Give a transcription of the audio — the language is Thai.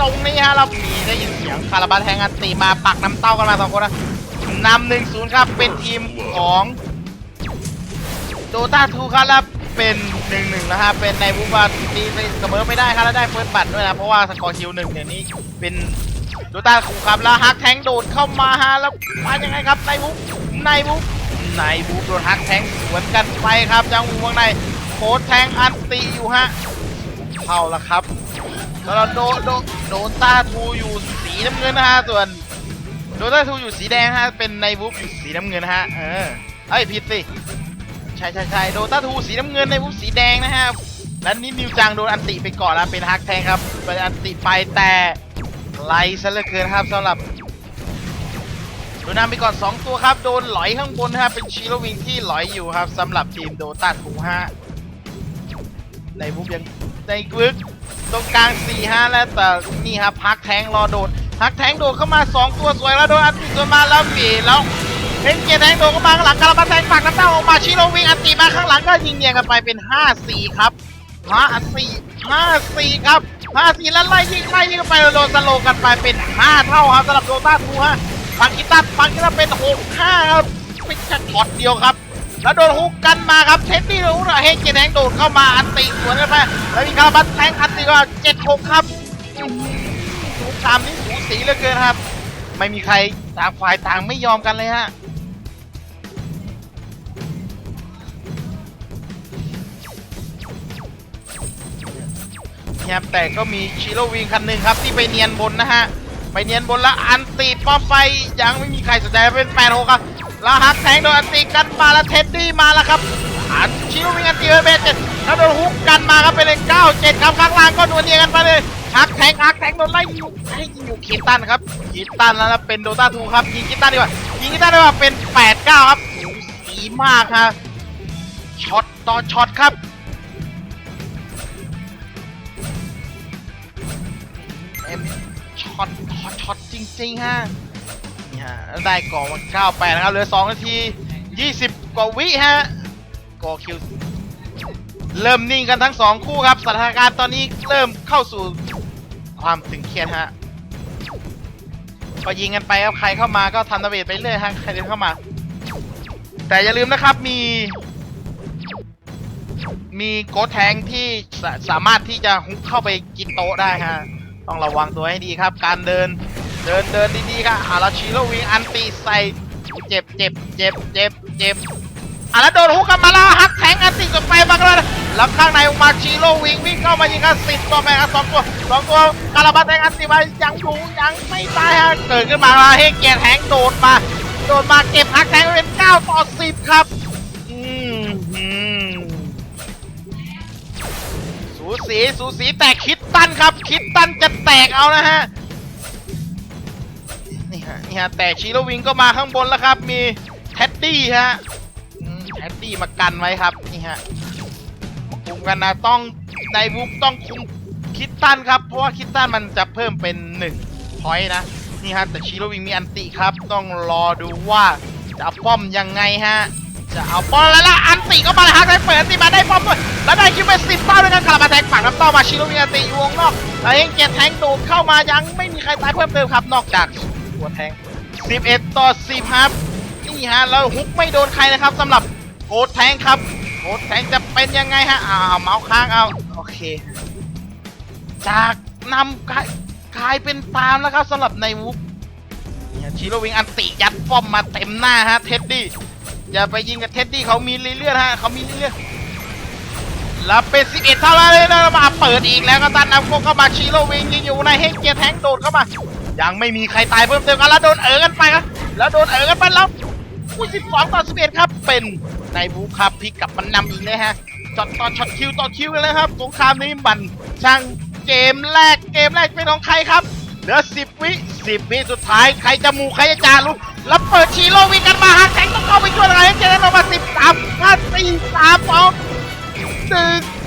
ตรงนี้ฮะเรามีได้ยินเสียงคาราบาแทงอันตีมาปักน้ำเต้ากันมาสองคนนะนำหนึ่งศูนย์ครับเป็นทีมของโดตาทูครับแล้วเป็นหนึ่งหนึ่งนะฮะเป็นในบูบาตีเสมอไม่ได้ครับแล้วได้เฟิร์สบัตด้วยนะเพราะว่าสกอร์คิวหนึ่งเนี่ยนี้เป็นโดตาทูครับแล้วฮักแทงโดดเข้ามาฮะแล้วมายังไงครับในบูในบูในบูโดนฮักแทงสวนกันไปครับจังหวะในโคดแทงอันตีอยู่ฮะเข้าแล้วครับแล้วโดโด โดนต้าทูอยู่สีน้ำเงินนะฮะส่วนโดนต้าทูอยู่สีแดงฮะเป็นในบุ๊บอยู่สีน้ำเงินฮะเออเอ้ผิดสิใช่ใช่ใช่โดนต้าทูสีน้ำเงินในบุ๊บสีแดงนะฮะและนี่นิวจังโดนอันติไปก่อนแล้วเป็นฮักแทงครับเป็นอันติไปแต่ไล่ซะเหลือเกินครับสำหรับโดนนำไปก่อน 2 ตัวครับ โดนหลอยข้างบนนะเป็นชิโรวิงที่หลอยอยู่ครับสำหรับทีมโดต้าทูฮะในมุกยังในกึก ตรงกลาง4 5แล้วแต่นี่ครับพักแทงรอโดดพักแทงโดดเข้ามา 2 ตัวสวยแล้วโดนอันติส่วนมาแล้วปีแล้วเห็นเกียร์แทงโดดเข้ามาข้างหลังกระบาแทงปากน้ำเต้าออกมาชิโรวิงอันติมาข้างหลังก็ยิงเนียงกันไปเป็น 5-4 ครับ5-4 5-4 ครับ 5-4 แล้วไล่ยิงไล่ยิงกันไปโดนสโลกันไปเป็น 5 เท่าครับสำหรับโดต้าทูฮะฟังกิตันฟังกิตันเป็น 6-5 ครับเป็นแค่ช็อตเดียวครับ แล้วโดนฮุกกันมาครับเท็ดดี้รู้นะเฮงเจแดงโดดเข้ามาอันติสวนกันไปแล้วมีคาร์บัตแทงอันติก็เจ็ดหกครับสงครามนี้สูสีเหลือเกินครับ ไม่มีใครต่างฝ่ายต่างไม่ยอมกันเลยฮะเนี่ยแต่ก็มีชิโรวิงคันหนึ่งครับที่ไปเนียนบนนะฮะ ไปเนียนบนแล้วอันติป้อมไฟยังไม่มีใครสนใจเป็นแปดหกครับ ล้วฮักแทงโดนอันติกันมาแล้วเท็ดดี้มาแล้วครับอันชิวิงอันติเบเจ็ดแล้วโดนฮุกกันมาครับเป็นเลยเก้าเจ็ดครับข้างล่างก็ดวลเนียกันไปเลยฮักแทงฮักแทงโดนไล่ยิงให้ยิงอยู่คีตันครับคีตันแล้วเป็นโดตาทูครับยิงคีตันดีกว่ายิงคีตันดีกว่าเป็นแปดเก้าครับสีมากครับช็อตต่อช็อตครับเอ็มช็อตต่อช็อตจริงๆฮะ ฮะได้ก่อมา98 นะครับ เหลือ 2 นาที 20 กว่าวิฮะกอคิว เริ่มนิ่งกันทั้ง 2 คู่ครับ สถานการณ์ตอนนี้เริ่มเข้าสู่ความตึงเครียดฮะก็ยิงกันไปครับใครเข้ามาก็ทำนาเวทไปเรื่อยฮะใครเดินเข้ามา แต่อย่าลืมนะครับมี มีโกดแทงที่สาสามารถที่จะฮุกเข้าไปกินโต๊ะได้ฮะ ต้องระวังตัวให้ดีครับ การเดิน เดินเดินดีๆครับอาราชิโรวิงอันตีใส่เจ็บเจ็บเจ็บเจ็บเจ็บอะแล้วโดนฮุกกันมาแล้วฮักแทงอันตีกับไปบังเลยแล้วข้างในมาชิโรวิงวิ่งเข้ามายิงกันสิบตัวแม่ครับสองตัวสองตัวคาราบาแทงอันตีไปยังอยู่ยังไม่ตายฮะเกิดขึ้นมาเฮงเกียร์แทงโดดมาโดดมาเก็บฮักแทงเป็นเก้าต่อสิบครับอืมสูสีสูสีแต่คิดตันครับ คิดตันจะแตกเอานะฮะ นี่ฮะแต่ชีโรวิงก็มาข้างบนแล้วครับ มีแท็ดดี้ฮะแท็ดดี้มากันไว้ครับนี่ฮะคุมกันนะต้องในบุ๊กต้องคุมคิดตันครับ เพราะว่าคิดตันมันจะเพิ่มเป็น1พอยต์นะนี่ฮะแต่ชีโรวิงมีอันติครับ ต้องรอดูว่าจะป้อมยังไงฮะจะเอาป้อมแล้วล่ะอันติก็มาเลยฮะได้เปิดอันติมาได้ป้อมด้วยแล้วได้คิวไปสิบเป้าด้วยกันคาราบาแทงฝั่งน้ำเต้ามาชิโรวิงอันติอยู่วงนอกแล้วเองเกียร์แทงโดดเข้ามายังไม่มีใครตายเพิ่มเติมครับนอกจากัวแทง 11 ต่อ10ครับนี่ฮะแล้วฮุกไม่โดนใครนะครับสำหรับโกดแทงครับโกดแทงจะเป็นยังไงฮะอ้าวเมาส์ค้างเอาโอเค จากนำกลายกลายเป็นตามแล้วครับสำหรับในวุกเนี่ยชิโรวิงอันติยัดป้อมมาเต็มหน้าฮะเท็ดดี้อย่าไปยิงกับเท็ดดี้เขามีเลื่อนๆฮะเขามีเลื่อนๆแล้วเป็น 11 เท่านั้นเลยนะมาเปิดอีกแล้วก็ตันนำโกเข้ามาชิโรวิงยิงอยู่ในเฮงเกียร์แทงโดดเข้ามา ยังไม่มีใครตายเพิ่มเติมกันแล้วโดนเอ๋อกันไปครับแล้วโดนเอ๋อกันไปแล้วอุ้ย12ต่อ11ครับ เป็นในบูครับพลิกกลับมันนำอีกเลยฮะจอดต่อช็อตคิวต่อคิวกันเลยครับสงครามนี้มันช่างเกมแรกเกมแรกเป็นของใครครับเหลือ10วิ10วิสุดท้ายใครจะมูใครจะจารุแล้วเปิดชีโร่วิ่งกันมาฮะแข่งต้องเข้าไปช่วยอะไรให้เจอแล้วมา13 5 4 3 2 1